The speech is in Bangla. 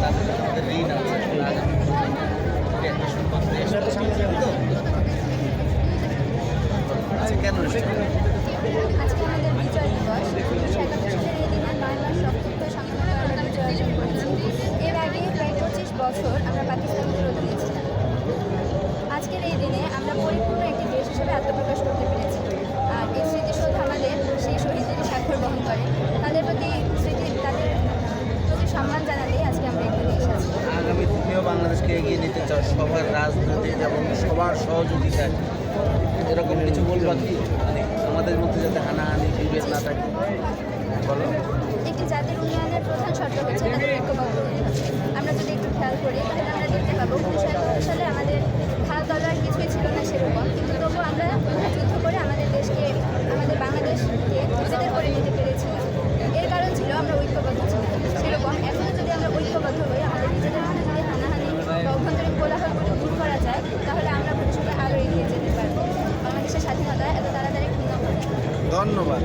তাদের আমাদের ঋণ আছে কেন আজকে আমাদের বিজয় দিবস সংক্ষিপ্ত সংগ্রামে আমরা বিজয় এর আগে প্রায় পঁচিশ বছর আমরা পাকিস্তানের অধীনে ছিলাম আজকের এই দিনে আমরা পরিপূর্ণ একটি দেশ হিসেবে আত্মপ্রকাশ করতে পেরেছি। আর এই স্মৃতিসৌধ আমাদের সেই শহীদদের স্বাক্ষর বহন করে তাদের প্রতি বাংলাদেশকে এগিয়ে নিতে চাও, সবার রাজনীতি এবং সবার সহযোগিতায়, এরকম কিছু বলবা কি? মানে আমাদের মধ্যে যাতে হানাহানি, বিভেদ না থাকে। বলো। একটি জাতির উন্নয়নের প্রধান শর্ত হচ্ছে তাদের ঐক্যবদ্ধ আমরা যদি একটু খেয়াল করি, তাহলে আমরা দেখতে পাবো উনিশশো একাত্তর সালে আমাদের ভারত দলার কিছুই ছিল না। ধন্যবাদ।